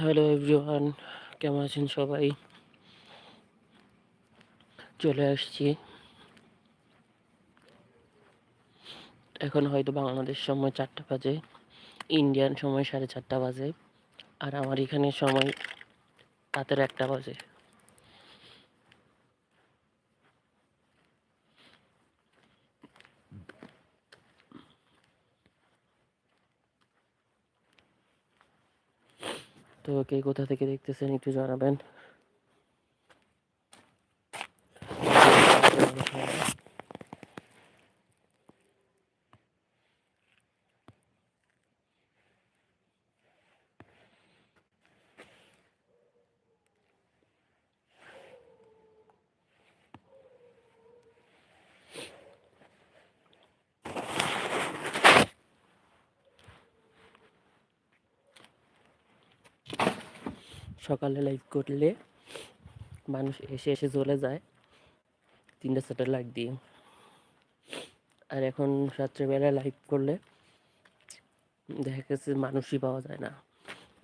Hello everyone কেমন আছেন সবাই? চলে আসছি। এখন হয়তো বাংলাদেশ সময় চারটা বাজে, ইন্ডিয়ান সময় সাড়ে চারটা বাজে, আর আমার এখানে সময় রাতের একটা বাজে। তো কে কোথা থেকে দেখতেছেন একটু জানাবেন। সকালে লাইভ করলে মানুষ এসে এসে চলে যায়। তিনটা স্যাটেলাইট দিয়ে। আর এখন রাত্রেবেলা লাইভ করলে দেখা গেছে মানুষই পাওয়া যায় না।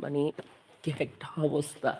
মানে কি একটা অবস্থা।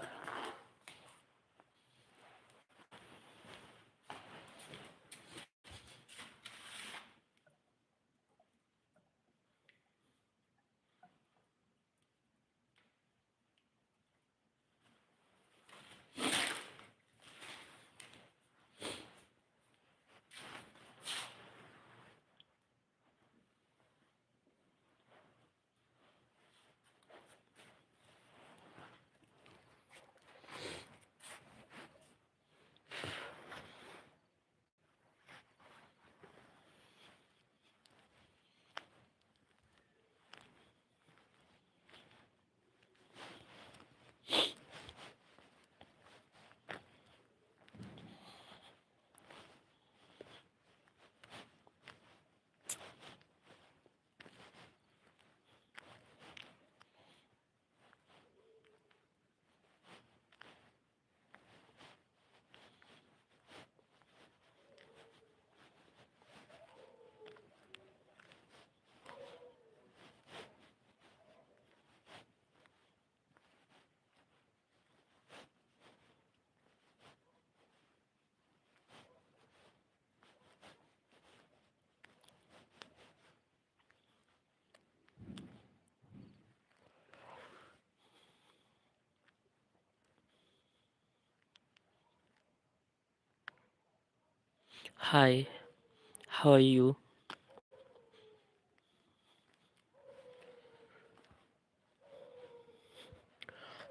Hi, how are you?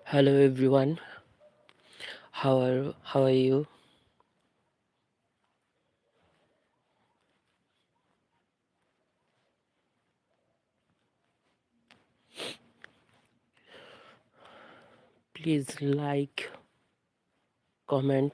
Hello everyone. How are how are you? Please like, comment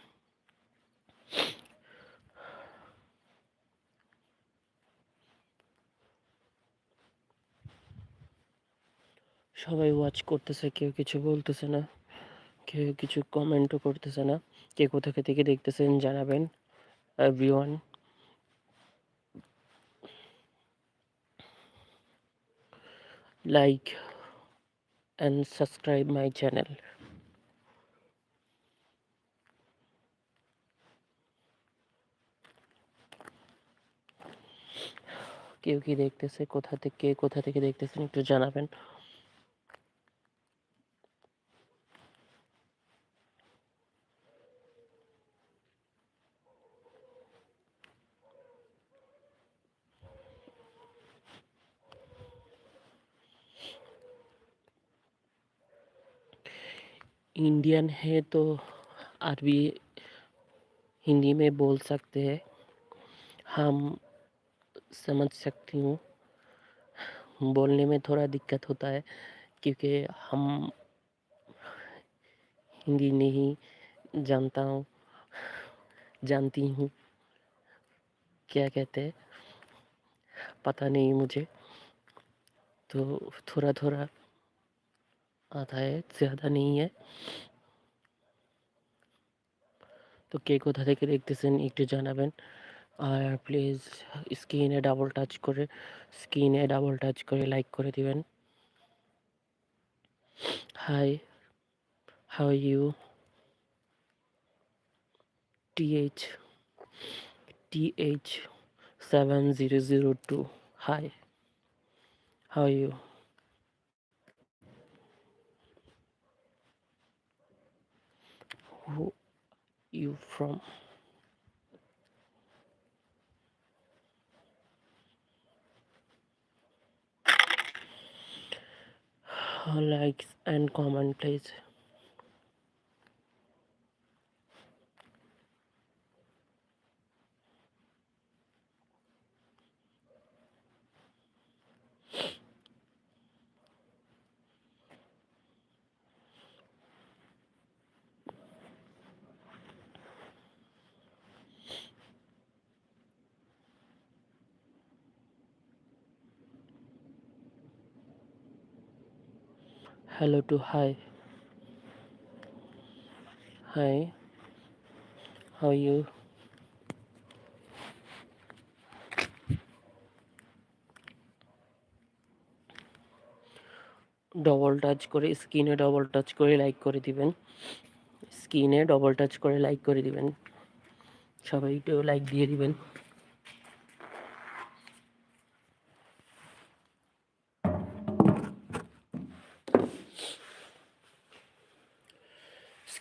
সবাই ওয়াচ করতেছে, কেউ কিছু বলতেছে না, কেউ কিছু কমেন্টও করতেছে না। কে কোথা থেকে দেখতেছেন জানাবেন everyone like and subscribe my channel কেউ কি দেখতেছে, কোথা থেকে কোথা থেকে দেখতেছেন একটু জানাবেন। इंडियन है तो अरबी हिंदी में बोल सकते हैं। हम समझ सकती हूँ। बोलने में थोड़ा दिक्कत होता है क्योंकि हम हिंदी नहीं जानता हूँ, जानती हूँ। क्या कहते हैं? पता नहीं मुझे। तो थोड़ा थोड़ा आता है ज़्यादा नहीं है তো কে কোথা থেকে দেখতেছেন একটু জানাবেন আর প্লিজ স্ক্রিনে ডাবল টাচ করে স্ক্রিনে ডাবল টাচ করে লাইক করে দিবেন hi how you TH TH seven zero zero two hi how you who you from. Likes and comment please hello to hi. Hi. How are you? Double touch করে, স্ক্রিনে double touch করে like করে দিবেন। স্ক্রিনে double touch করে like করে দিবেন। সবাই একটু লাইক দিয়ে দিবেন।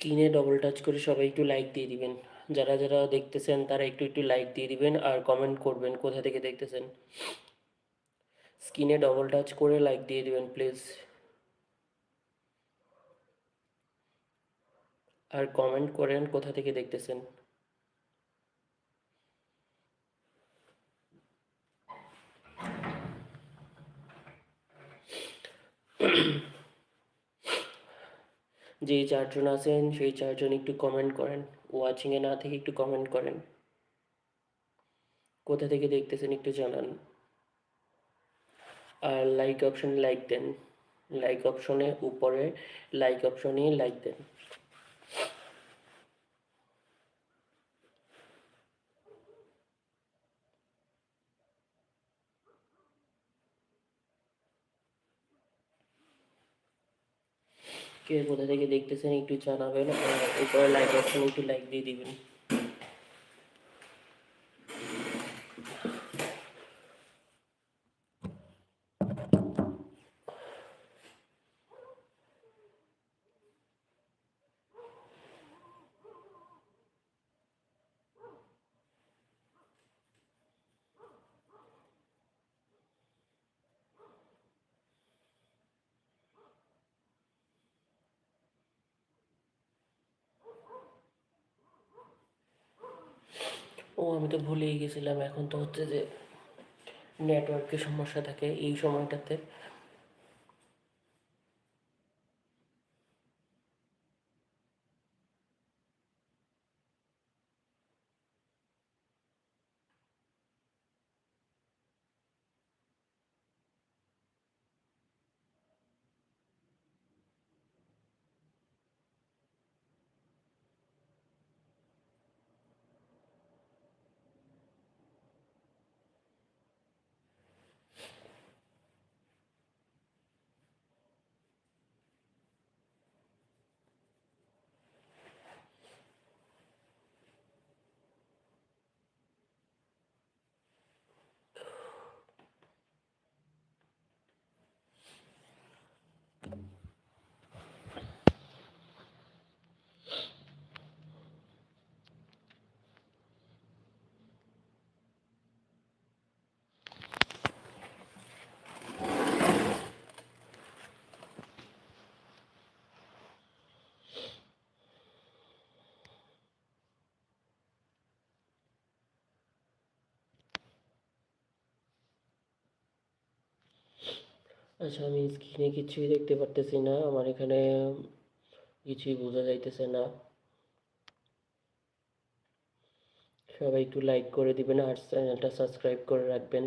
স্ক্রিনে ডবল টাচ করে সবাই একটু লাইক দিয়ে দিবেন। যারা যারা দেখতেছেন তারা একটু একটু লাইক দিয়ে দিবেন আর কমেন্ট করবেন কোথা থেকে দেখতেছেন। স্ক্রিনে ডবল টাচ করে লাইক দিয়ে দিবেন প্লিজ আর কমেন্ট করেন কোথা থেকে দেখতেছেন। যেই চারজন আছেন, সেই চারজন একটু কমেন্ট করেন। ওয়াচিংয়ে না থেকে একটু কমেন্ট করেন। কোথা থেকে দেখতেছেন একটু জানান। আর লাইক অপশন লাইক দেন। লাইক অপশনে উপরে লাইক অপশনে লাইক দেন। কে কোথা থেকে দেখতেছেন একটু জানাবেন এরপরে লাইক অপশনে একটু লাইক দিয়ে দিবেন। ও আমি তো ভুলেই গেছিলাম। এখন তো হচ্ছে যে নেটওয়ার্কের সমস্যা থাকে এই সময়টাতে। আচ্ছা আমি স্ক্রিনে কিছুই দেখতে পারতেছি না, আমার এখানে কিছুই বোঝা যাইতেছে না। সবাই একটু লাইক করে দিবেন আর চ্যানেলটা সাবস্ক্রাইব করে রাখবেন।